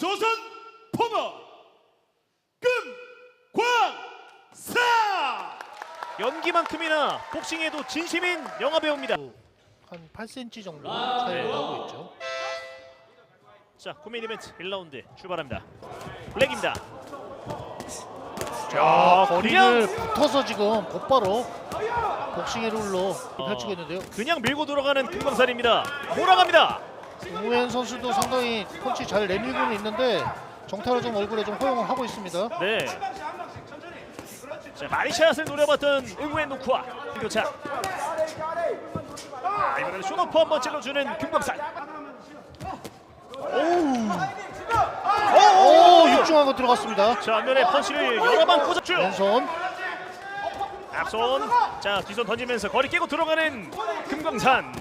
조선 포머 금광사 연기만큼이나 복싱에도 진심인 영화 배우입니다. 한 8cm 정도 네. 차이가 나고 있죠. 자, 코메인 이벤트 1라운드 출발합니다. 블랙입니다. 자, 그냥- 거리를 붙어서 지금 곧바로 복싱의 룰로 펼치고 있는데요. 그냥 밀고 들어가는 금광산입니다. 몰아갑니다. 우현 선수도 상당히 펀치 잘 내밀고는 있는데 정타로 좀 얼굴에 좀 허용을 하고 있습니다. 네. 자, 마리샷을 노려봤던 응우의 노쿠아 교차. 아, 이번에는 쇼너프 한번 찔러주는 금광산. 오, 육중하고 들어갔습니다. 자, 앞면에 펀치를 여러 번 꽂았죠. 왼손. 앞손. 자, 뒤손 던지면서 거리 깨고 들어가는 금광산.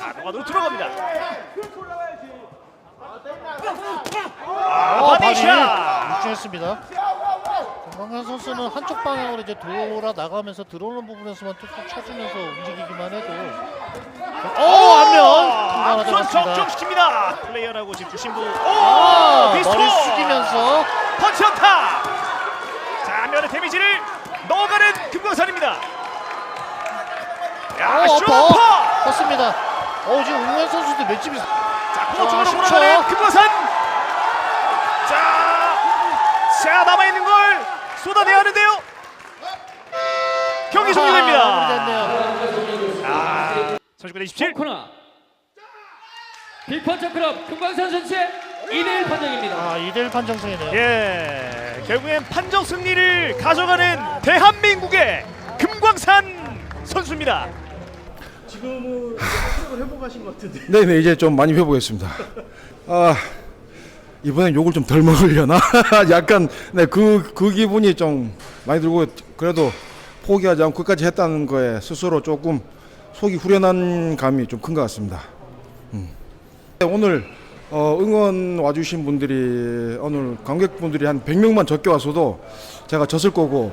아, 노가로 들어갑니다. 아, 어, 바디 바디샷. 육중했습니다. 김광현 선수는 한쪽 방향으로 이제 돌아 나가면서 들어오는 부분에서만 툭툭 쳐주면서 움직이기만 해도 오 하나 앞손 들어갔습니다. 적중시킵니다. 플레이어라고 지금 주심부. 오, 아, 디스코. 머리 숙이면서 펀치 연타. 자, 앞면에 데미지를 넣어가는 금광산입니다. 야, 어, 쇼퍼. 컸습니다. 어 지금 우현 선수도 맷집이 자, 코너쪽으로 자, 몰아가는. 금광산. 자, 자 남아 있는 걸 쏟아내야 하는데요. 경기 종료됩니다. 아, 마무리됐네요. 39대 27. 코너 빅펀처 클럽 금광산 선수의 2대1 판정입니다. 아 2대1 판정 승이네요. 예, 결국엔 판정 승리를 가져가는 대한민국의 금광산 선수입니다. 네네 이제 좀 많이 회복했습니다. 아 이번엔 욕을 좀 덜 먹으려나? 약간 네그그 그 기분이 좀 많이 들고 그래도 포기하지 않고 끝까지 했다는 거에 스스로 조금 속이 후련한 감이 좀 큰 것 같습니다. 음. 오늘 어, 응원 와주신 분들이 오늘 관객분들이 한 100명만 적게 와서도 제가 졌을 거고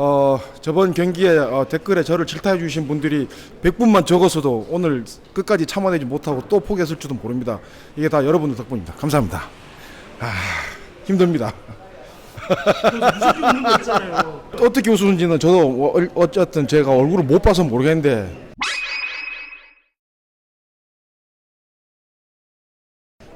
어, 저번 경기에 어, 댓글에 저를 질타해 주신 분들이 100분만 적어서도 오늘 끝까지 참아내지 못하고 또 포기했을지도 모릅니다. 이게 다 여러분들 덕분입니다. 감사합니다. 아, 힘듭니다. 어떻게 웃으는지는 저도 어- 어쨌든 제가 얼굴을 못 봐서 모르겠는데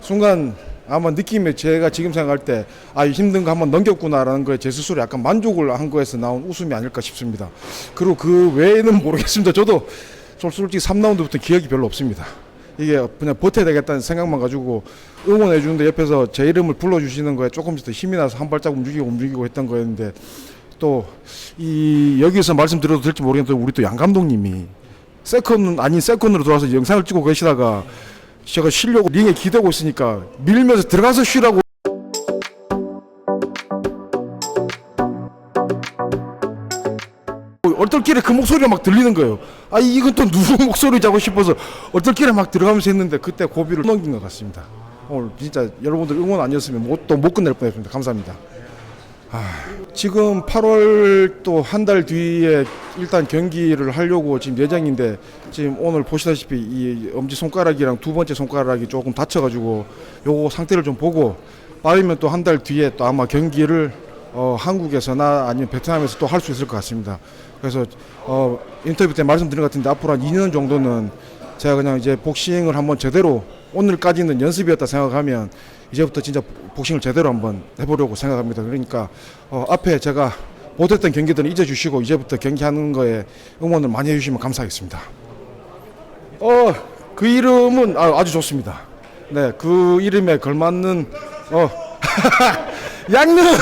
순간 아마 느낌에 제가 지금 생각할 때 아 힘든 거 한번 넘겼구나라는 거에 제 스스로 약간 만족을 한 거에서 나온 웃음이 아닐까 싶습니다. 그리고 그 외에는 모르겠습니다. 저도 솔- 솔직히 3라운드부터 기억이 별로 없습니다. 이게 그냥 버텨야 되겠다는 생각만 가지고 응원해 주는데 옆에서 제 이름을 불러 주시는 거에 조금씩 더 힘이 나서 한 발짝 움직이고 움직이고 했던 거였는데 또 이 여기서 말씀드려도 될지 모르겠는데 우리 또 양 감독님이 세컨 아닌 세컨으로 들어와서 영상을 찍고 계시다가 제가 쉬려고 링에 기대고 있으니까 밀면서 들어가서 쉬라고 얼떨결에 그 목소리가 막 들리는 거예요. 아 이건 또 누구 목소리자고 싶어서 얼떨결에 막 들어가면서 했는데 그때 고비를 넘긴 것 같습니다. 오늘 진짜 여러분들 응원 아니었으면 또못 끝낼 뻔했습니다. 감사합니다. 아, 지금 8월 또 한 달 뒤에 일단 경기를 하려고 지금 예정인데 지금 오늘 보시다시피 이 엄지 손가락이랑 두 번째 손가락이 조금 다쳐가지고 요거 상태를 좀 보고 빠르면 또 한 달 뒤에 또 아마 경기를 어, 한국에서나 아니면 베트남에서 또 할 수 있을 것 같습니다. 그래서 어, 인터뷰 때 말씀드린 것 같은데 앞으로 한 2년 정도는 제가 그냥 이제 복싱을 한번 제대로 오늘까지는 연습이었다 생각하면 이제부터 진짜 복싱을 제대로 한번 해보려고 생각합니다. 그러니까 어, 앞에 제가 못했던 경기들은 잊어주시고 이제부터 경기하는 거에 응원을 많이 해주시면 감사하겠습니다. 어, 그 이름은 아, 아주 좋습니다. 네, 그 이름에 걸맞는 어, 양릉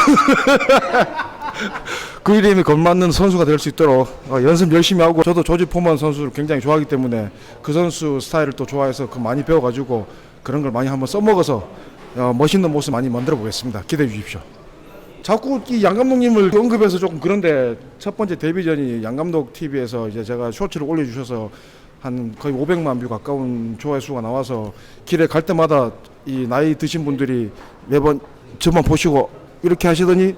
그 이름이 걸맞는 선수가 될 수 있도록 어, 연습 열심히 하고 저도 조지 포만 선수를 굉장히 좋아하기 때문에 그 선수 스타일을 또 좋아해서 그 많이 배워가지고 그런 걸 많이 한번 써먹어서 어, 멋있는 모습 많이 만들어 보겠습니다. 기대해 주십시오. 자꾸 이 양 감독님을 언급해서 조금 그런데 첫 번째 데뷔전이 양 감독 TV에서 이제 제가 쇼츠를 올려주셔서 한 거의 500만 뷰 가까운 조회수가 나와서 길에 갈 때마다 이 나이 드신 분들이 매번 저만 보시고 이렇게 하시더니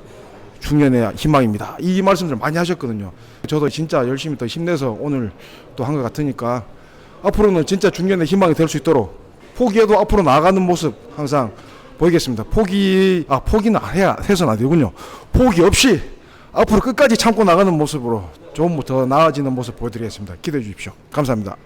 중년의 희망입니다. 이 말씀들 많이 하셨거든요. 저도 진짜 열심히 더 힘내서 오늘 또 한 것 같으니까 앞으로는 진짜 중년의 희망이 될 수 있도록 포기해도 앞으로 나아가는 모습 항상 보이겠습니다. 포기 아 포기는 안 해야 해서는 안 되군요. 포기 없이 앞으로 끝까지 참고 나가는 모습으로 좀 더 나아지는 모습 보여드리겠습니다. 기대해 주십시오. 감사합니다.